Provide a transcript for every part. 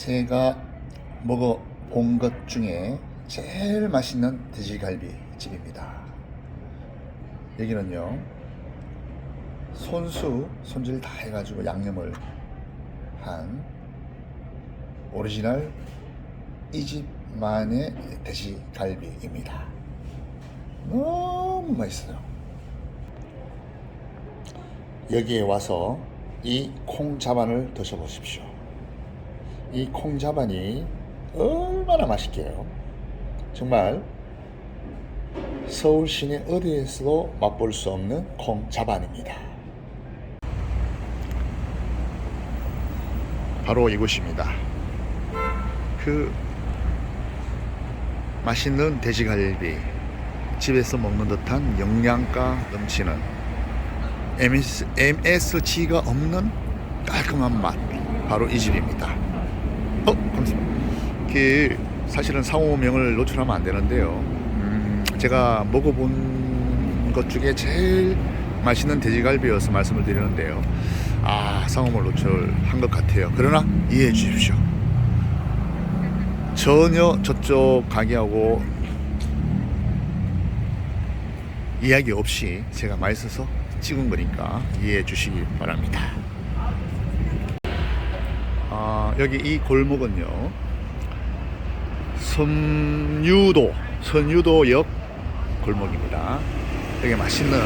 제가 먹어 본 것 중에 제일 맛있는 돼지갈비 집입니다. 여기는요, 손수, 손질 다 해가지고 양념을 한 오리지널 이 집만의 돼지갈비입니다. 너무 맛있어요. 여기에 와서 이 콩자반을 드셔보십시오. 이 콩자반이 얼마나 맛있게요. 정말 서울 시내 어디에서도 맛볼 수 없는 콩자반입니다. 바로 이곳입니다. 그 맛있는 돼지갈비 집에서 먹는 듯한 영양가 넘치는 MS, MSG가 없는 깔끔한 맛 바로 이 집입니다. 어, 감사합니다. 그 사실은 상호명을 노출하면 안 되는데요. 음, 제가 먹어본 것 중에 제일 맛있는 돼지갈비여서 말씀을 드리는데요. 아, 상호명을 노출한 것 같아요. 그러나 이해해 주십시오. 전혀 저쪽 가게하고 이야기 없이 제가 맛있어서 찍은 거니까 이해해 주시기 바랍니다. 아, 여기 이 골목은요. 선유도, 선유도역 골목입니다. 여기 맛있는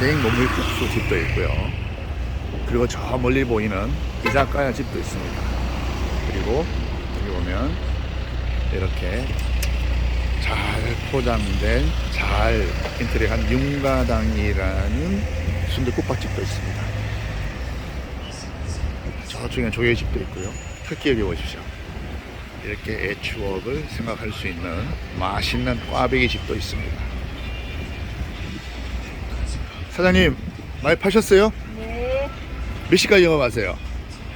냉모밀 국수 집도 있고요. 그리고 저 멀리 보이는 이자카야 집도 있습니다. 그리고 여기 보면 이렇게 잘 포장된 잘 인테리어한 윤가당이라는 순대국밥집도 있습니다. 저쪽에 조개집도 있고요. 여기 보십시오. 이렇게 애 추억을 생각할 수 있는 맛있는 꽈배기 집도 있습니다. 사장님 많이 파셨어요? 네, 몇 시까지 영업하세요?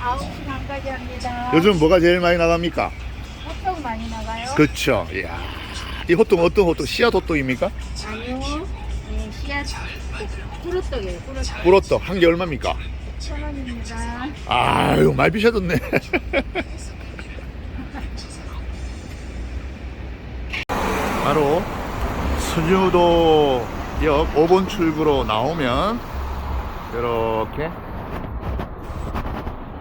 9시 반까지 합니다. 요즘 뭐가 제일 많이 나갑니까? 호떡 많이 나가요? 그렇죠. 이야. 이 호떡 어떤 호떡? 씨앗 호떡입니까? 아니요. 네, 씨앗 꿀호떡이에요, 꿀호떡. 꿀호떡 한 개 얼마입니까? 천 원입니다. 아유 말 비싸졌네. 바로 순유도역 5번 출구로 나오면 이렇게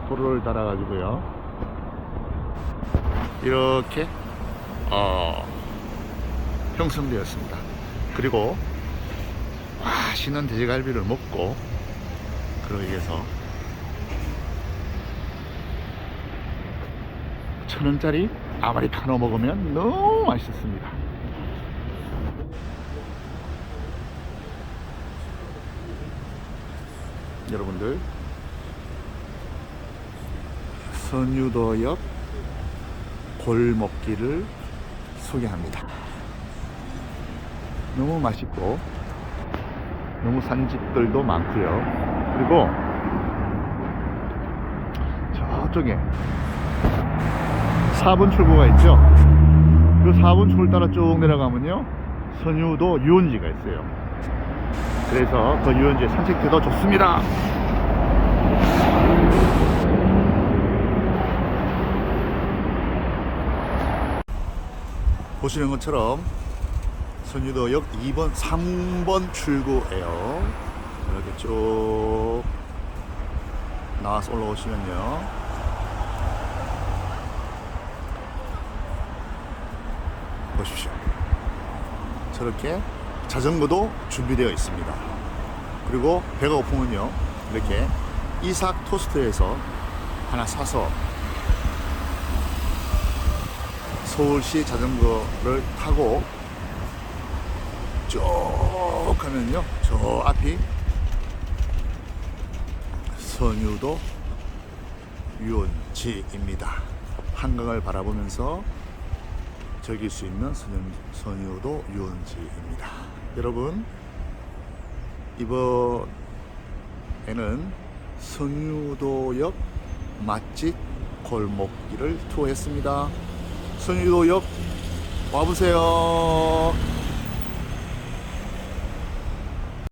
도로를 따라가지고요. 이렇게 어, 형성되었습니다. 그리고 맛있는 돼지갈비를 먹고 위해서 천 원짜리 아메리카노 먹으면 너무 맛있습니다. 여러분들 선유도역 골목길을 소개합니다. 너무 맛있고 너무 산 집들도 많고요. 그리고 저쪽에 4번 출구가 있죠. 그 4번 출구를 따라 쭉 내려가면요. 선유도 유원지가 있어요. 그래서 그 유원지에 산책해도 좋습니다. 보시는 것처럼 선유도역 2번, 3번 출구예요. 이렇게 쭉 나와서 올라오시면요. 보십시오. 저렇게 자전거도 준비되어 있습니다. 그리고 배가 고프면요. 이렇게 이삭 토스트에서 하나 사서 서울시 자전거를 타고 쭉 가면요. 저 앞이 선유도 유원지입니다. 한강을 바라보면서 즐길 수 있는 선유, 선유도 유원지입니다. 여러분 이번에는 선유도역 맛집 골목길을 투어했습니다. 선유도역 와보세요.